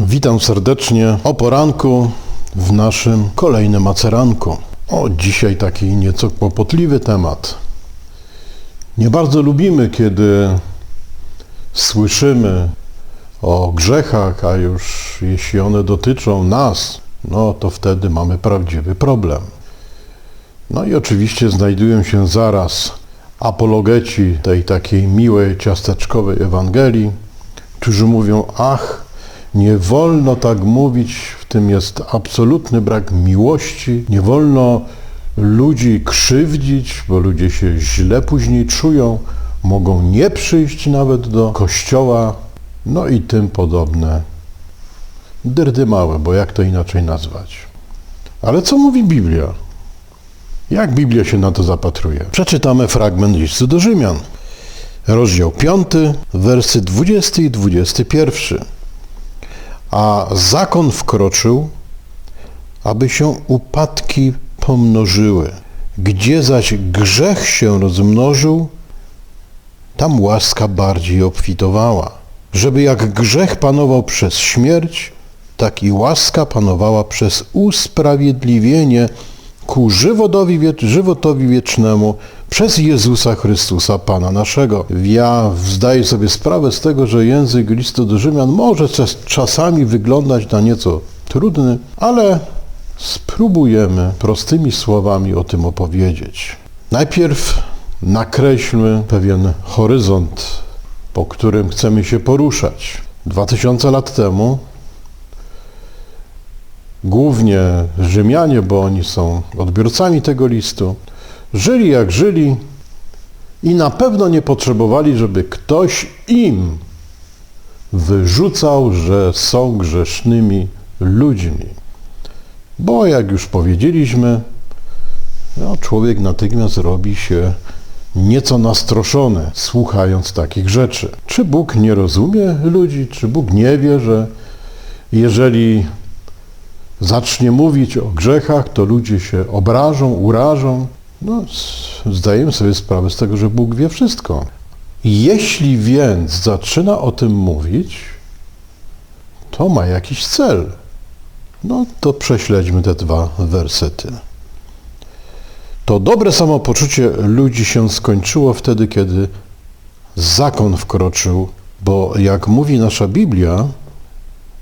Witam serdecznie o poranku w naszym kolejnym maceranku. O, dzisiaj taki nieco kłopotliwy temat. Nie bardzo lubimy, kiedy słyszymy o grzechach, a już jeśli one dotyczą nas, no to wtedy mamy prawdziwy problem. No i oczywiście znajdują się zaraz apologeci tej takiej miłej, ciasteczkowej Ewangelii, którzy mówią, ach, nie wolno tak mówić, w tym jest absolutny brak miłości, nie wolno ludzi krzywdzić, bo ludzie się źle później czują, mogą nie przyjść nawet do kościoła, no i tym podobne. Dyrdy małe, bo jak to inaczej nazwać. Ale co mówi Biblia? Jak Biblia się na to zapatruje? Przeczytamy fragment listu do Rzymian. Rozdział 5, wersy 20 i 21. A zakon wkroczył, aby się upadki pomnożyły. Gdzie zaś grzech się rozmnożył, tam łaska bardziej obfitowała. Żeby jak grzech panował przez śmierć, tak i łaska panowała przez usprawiedliwienie ku żywotowi, żywotowi wiecznemu przez Jezusa Chrystusa, Pana naszego. Ja zdaję sobie sprawę z tego, że język listu do Rzymian może czasami wyglądać na nieco trudny, ale spróbujemy prostymi słowami o tym opowiedzieć. Najpierw nakreślmy pewien horyzont, po którym chcemy się poruszać. Dwa tysiące lat temu głównie Rzymianie, bo oni są odbiorcami tego listu, żyli jak żyli i na pewno nie potrzebowali, żeby ktoś im wyrzucał, że są grzesznymi ludźmi. Bo jak już powiedzieliśmy, no, człowiek natychmiast robi się nieco nastroszony, słuchając takich rzeczy. Czy Bóg nie rozumie ludzi? Czy Bóg nie wie, że jeżeli zacznie mówić o grzechach, to ludzie się obrażą, urażą? No, zdajemy sobie sprawę z tego, że Bóg wie wszystko. Jeśli więc zaczyna o tym mówić, to ma jakiś cel. No to prześledźmy te dwa wersety. To dobre samopoczucie ludzi się skończyło wtedy, kiedy zakon wkroczył, bo jak mówi nasza Biblia,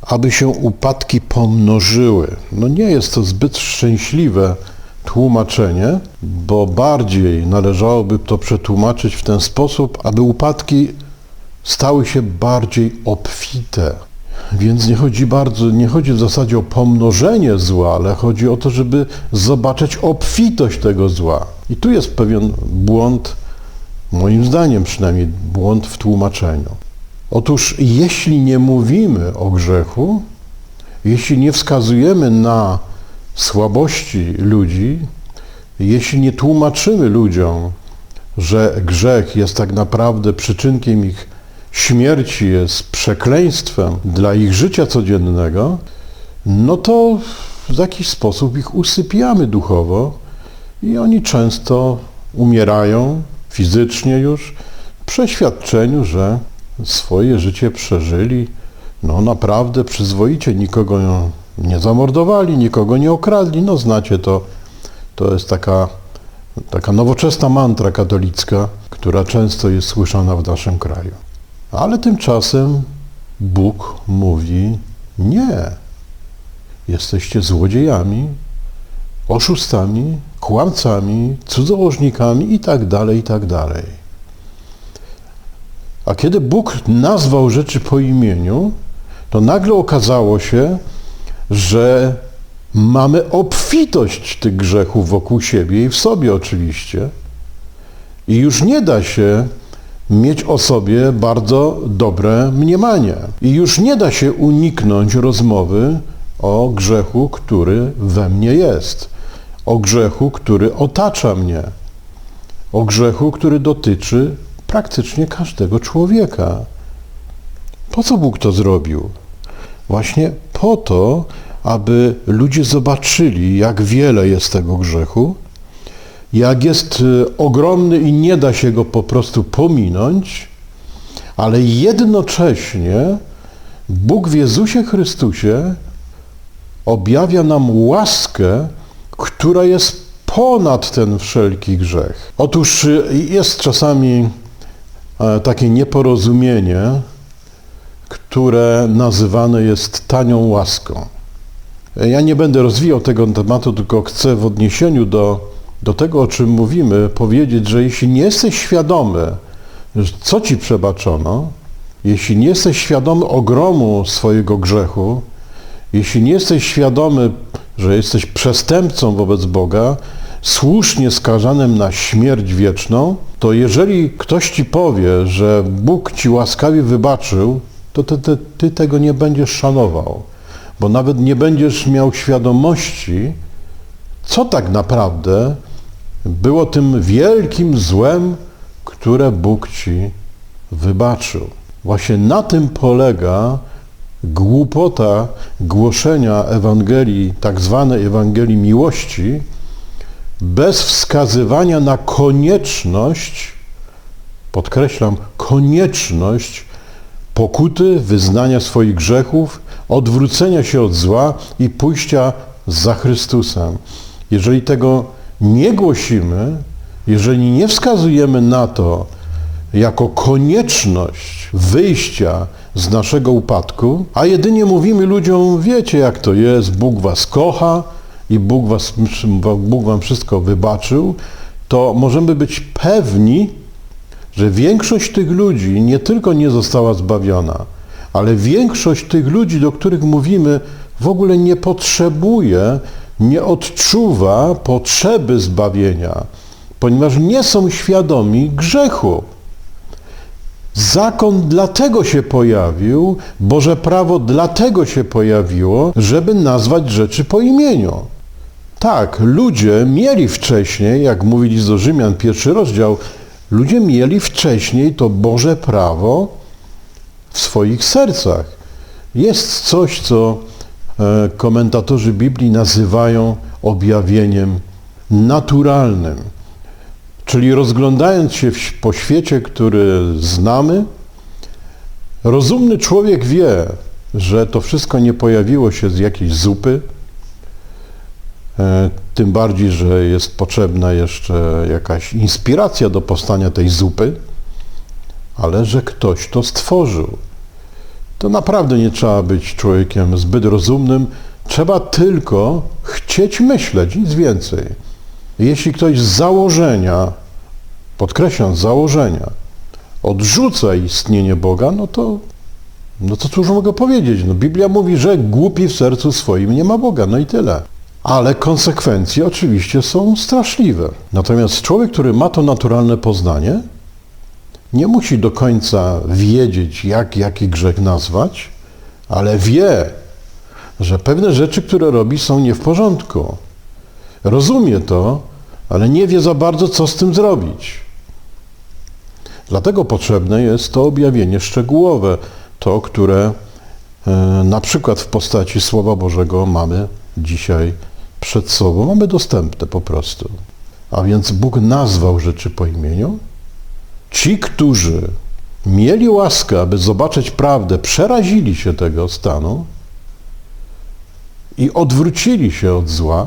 aby się upadki pomnożyły. No nie jest to zbyt szczęśliwe tłumaczenie, bo bardziej należałoby to przetłumaczyć w ten sposób, aby upadki stały się bardziej obfite. Więc nie chodzi bardzo, nie chodzi w zasadzie o pomnożenie zła, ale chodzi o to, żeby zobaczyć obfitość tego zła. I tu jest pewien błąd, moim zdaniem przynajmniej błąd w tłumaczeniu. Otóż jeśli nie mówimy o grzechu, jeśli nie wskazujemy na słabości ludzi, jeśli nie tłumaczymy ludziom, że grzech jest tak naprawdę przyczynkiem ich śmierci, jest przekleństwem dla ich życia codziennego, no to w jakiś sposób ich usypiamy duchowo i oni często umierają fizycznie już w przeświadczeniu, że swoje życie przeżyli no naprawdę przyzwoicie, nikogo nie zamordowali, nikogo nie okradli. No znacie to, to jest taka, taka nowoczesna mantra katolicka, która często jest słyszana w naszym kraju. Ale tymczasem Bóg mówi nie. Jesteście złodziejami, oszustami, kłamcami, cudzołożnikami i tak dalej, i tak dalej. A kiedy Bóg nazwał rzeczy po imieniu, to nagle okazało się, że mamy obfitość tych grzechów wokół siebie i w sobie oczywiście. I już nie da się mieć o sobie bardzo dobre mniemanie. I już nie da się uniknąć rozmowy o grzechu, który we mnie jest, o grzechu, który otacza mnie, o grzechu, który dotyczy praktycznie każdego człowieka. Po co Bóg to zrobił? Właśnie po to, aby ludzie zobaczyli, jak wiele jest tego grzechu, jak jest y, ogromny i nie da się go po prostu pominąć, ale jednocześnie, Bóg w Jezusie Chrystusie objawia nam łaskę, która jest ponad ten wszelki grzech. Otóż y, jest czasami takie nieporozumienie, które nazywane jest tanią łaską. Ja nie będę rozwijał tego tematu, tylko chcę w odniesieniu do, do tego, o czym mówimy, powiedzieć, że jeśli nie jesteś świadomy, co ci przebaczono, jeśli nie jesteś świadomy ogromu swojego grzechu, jeśli nie jesteś świadomy, że jesteś przestępcą wobec Boga, słusznie skazanym na śmierć wieczną, to jeżeli ktoś ci powie, że Bóg ci łaskawie wybaczył, to ty, ty, ty tego nie będziesz szanował, bo nawet nie będziesz miał świadomości, co tak naprawdę było tym wielkim złem, które Bóg ci wybaczył. Właśnie na tym polega głupota głoszenia Ewangelii, tak zwanej Ewangelii miłości, bez wskazywania na konieczność, podkreślam, konieczność pokuty, wyznania swoich grzechów, odwrócenia się od zła i pójścia za Chrystusem. Jeżeli tego nie głosimy, jeżeli nie wskazujemy na to jako konieczność wyjścia z naszego upadku, a jedynie mówimy ludziom, wiecie jak to jest, Bóg was kocha i Bóg, was, Bóg wam wszystko wybaczył, to możemy być pewni, że większość tych ludzi nie tylko nie została zbawiona, ale większość tych ludzi, do których mówimy, w ogóle nie potrzebuje, nie odczuwa potrzeby zbawienia, ponieważ nie są świadomi grzechu. Zakon dlatego się pojawił, Boże prawo dlatego się pojawiło, żeby nazwać rzeczy po imieniu. Tak, ludzie mieli wcześniej, jak mówili do Rzymian, pierwszy rozdział, ludzie mieli wcześniej to Boże prawo w swoich sercach. Jest coś, co e, komentatorzy Biblii nazywają objawieniem naturalnym. Czyli rozglądając się po świecie, który znamy, rozumny człowiek wie, że to wszystko nie pojawiło się z jakiejś zupy, tym bardziej, że jest potrzebna jeszcze jakaś inspiracja do powstania tej zupy, ale że ktoś to stworzył. To naprawdę nie trzeba być człowiekiem zbyt rozumnym, trzeba tylko chcieć myśleć, nic więcej. Jeśli ktoś z założenia, podkreślam, z założenia, odrzuca istnienie Boga, no to, no to cóż mogę powiedzieć? No Biblia mówi, że głupi w sercu swoim nie ma Boga, no i tyle. Ale konsekwencje oczywiście są straszliwe. Natomiast człowiek, który ma to naturalne poznanie, nie musi do końca wiedzieć, jak jaki grzech nazwać, ale wie, że pewne rzeczy, które robi, są nie w porządku. Rozumie to, ale nie wie za bardzo, co z tym zrobić. Dlatego potrzebne jest to objawienie szczegółowe, to, które e, na przykład w postaci Słowa Bożego mamy dzisiaj przed sobą, mamy dostępne po prostu. A więc Bóg nazwał rzeczy po imieniu. Ci, którzy mieli łaskę, aby zobaczyć prawdę, przerazili się tego stanu i odwrócili się od zła,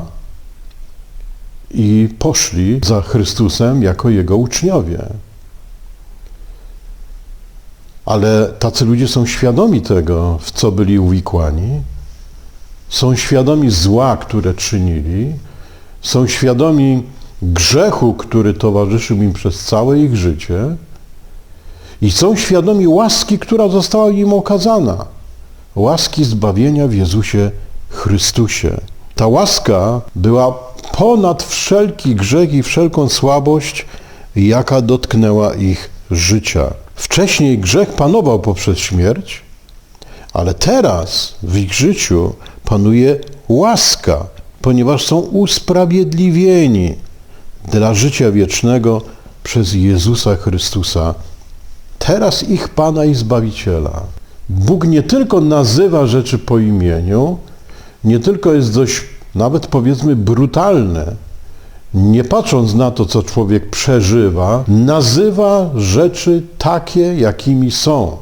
i poszli za Chrystusem jako Jego uczniowie. Ale tacy ludzie są świadomi tego, w co byli uwikłani, są świadomi zła, które czynili, są świadomi grzechu, który towarzyszył im przez całe ich życie i są świadomi łaski, która została im okazana. Łaski zbawienia w Jezusie Chrystusie. Ta łaska była ponad wszelki grzech i wszelką słabość, jaka dotknęła ich życia. Wcześniej grzech panował poprzez śmierć, ale teraz w ich życiu panuje łaska, ponieważ są usprawiedliwieni dla życia wiecznego przez Jezusa Chrystusa, teraz ich Pana i Zbawiciela. Bóg nie tylko nazywa rzeczy po imieniu, nie tylko jest dość nawet powiedzmy brutalne, nie patrząc na to, co człowiek przeżywa, nazywa rzeczy takie, jakimi są.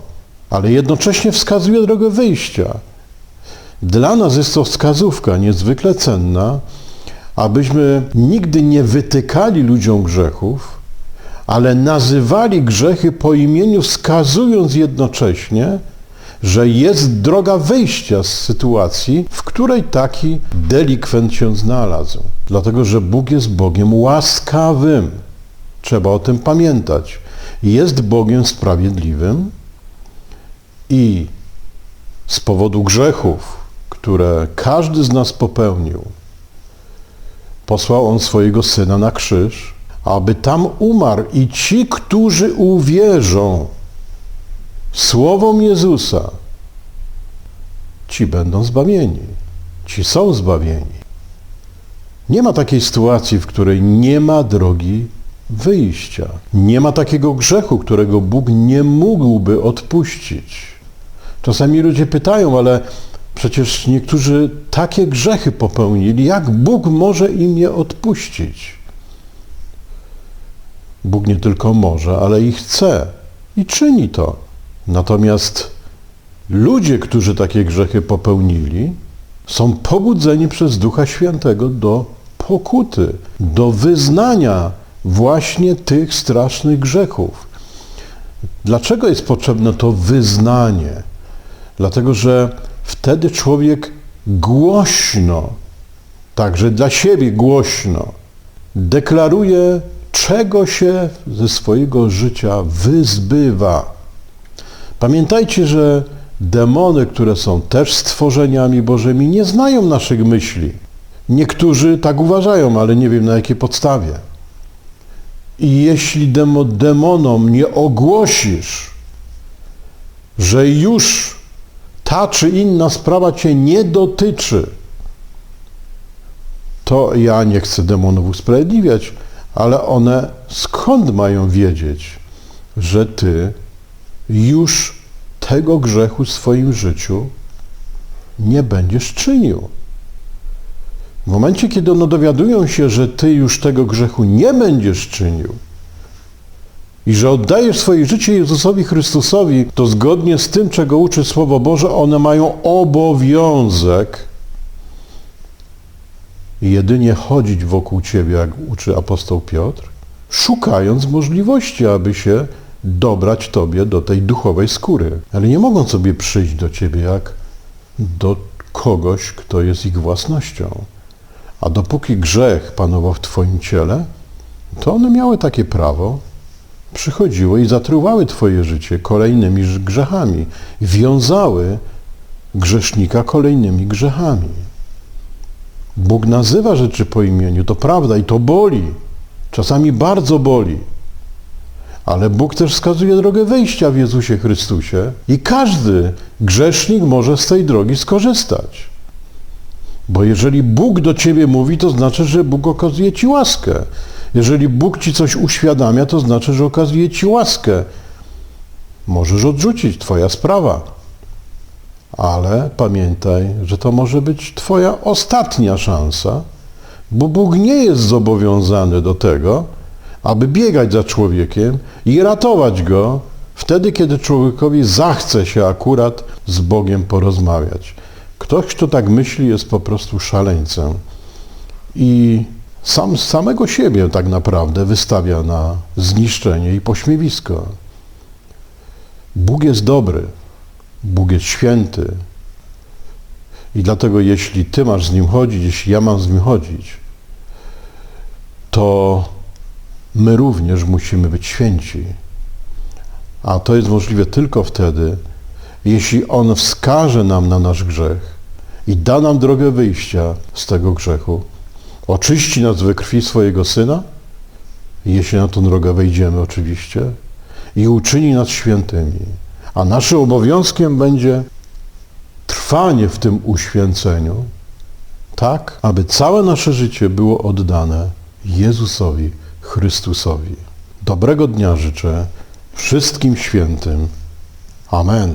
ale jednocześnie wskazuje drogę wyjścia. Dla nas jest to wskazówka niezwykle cenna, abyśmy nigdy nie wytykali ludziom grzechów, ale nazywali grzechy po imieniu, wskazując jednocześnie, że jest droga wyjścia z sytuacji, w której taki delikwent się znalazł. Dlatego, że Bóg jest Bogiem łaskawym. Trzeba o tym pamiętać. Jest Bogiem sprawiedliwym i z powodu grzechów, które każdy z nas popełnił, posłał On swojego Syna na krzyż, aby tam umarł i ci, którzy uwierzą słowom Jezusa, ci będą zbawieni. Ci są zbawieni. Nie ma takiej sytuacji, w której nie ma drogi wyjścia. Nie ma takiego grzechu, którego Bóg nie mógłby odpuścić. Czasami ludzie pytają, ale przecież niektórzy takie grzechy popełnili, jak Bóg może im je odpuścić? Bóg nie tylko może, ale i chce i czyni to. Natomiast ludzie, którzy takie grzechy popełnili, są pobudzeni przez Ducha Świętego do pokuty, do wyznania właśnie tych strasznych grzechów. Dlaczego jest potrzebne to wyznanie? Dlatego, że wtedy człowiek głośno, także dla siebie głośno, deklaruje, czego się ze swojego życia wyzbywa. Pamiętajcie, że demony, które są też stworzeniami Bożymi, nie znają naszych myśli. Niektórzy tak uważają, ale nie wiem na jakiej podstawie. I jeśli demo, demonom nie ogłosisz, że już ta czy inna sprawa cię nie dotyczy, to ja nie chcę demonów usprawiedliwiać, ale one skąd mają wiedzieć, że ty już tego grzechu w swoim życiu nie będziesz czynił? W momencie, kiedy one dowiadują się, że ty już tego grzechu nie będziesz czynił i że oddajesz swoje życie Jezusowi Chrystusowi, to zgodnie z tym, czego uczy Słowo Boże, one mają obowiązek jedynie chodzić wokół ciebie, jak uczy apostoł Piotr, szukając możliwości, aby się dobrać tobie do tej duchowej skóry. Ale nie mogą sobie przyjść do ciebie jak do kogoś, kto jest ich własnością. A dopóki grzech panował w Twoim ciele, to one miały takie prawo, przychodziły i zatruwały Twoje życie kolejnymi grzechami, wiązały grzesznika kolejnymi grzechami. Bóg nazywa rzeczy po imieniu, to prawda i to boli, czasami bardzo boli. Ale Bóg też wskazuje drogę wyjścia w Jezusie Chrystusie i każdy grzesznik może z tej drogi skorzystać. Bo jeżeli Bóg do ciebie mówi, to znaczy, że Bóg okazuje ci łaskę. Jeżeli Bóg ci coś uświadamia, to znaczy, że okazuje ci łaskę. Możesz odrzucić, twoja sprawa. Ale pamiętaj, że to może być twoja ostatnia szansa, bo Bóg nie jest zobowiązany do tego, aby biegać za człowiekiem i ratować go wtedy, kiedy człowiekowi zachce się akurat z Bogiem porozmawiać. Ktoś, kto tak myśli, jest po prostu szaleńcem. I sam samego siebie tak naprawdę wystawia na zniszczenie i pośmiewisko. Bóg jest dobry, Bóg jest święty. I dlatego jeśli Ty masz z Nim chodzić, jeśli ja mam z Nim chodzić, to my również musimy być święci. A to jest możliwe tylko wtedy, jeśli On wskaże nam na nasz grzech i da nam drogę wyjścia z tego grzechu, oczyści nas we krwi swojego Syna, jeśli na tą drogę wejdziemy oczywiście, i uczyni nas świętymi. A naszym obowiązkiem będzie trwanie w tym uświęceniu, tak, aby całe nasze życie było oddane Jezusowi Chrystusowi. Dobrego dnia życzę wszystkim świętym. Amen.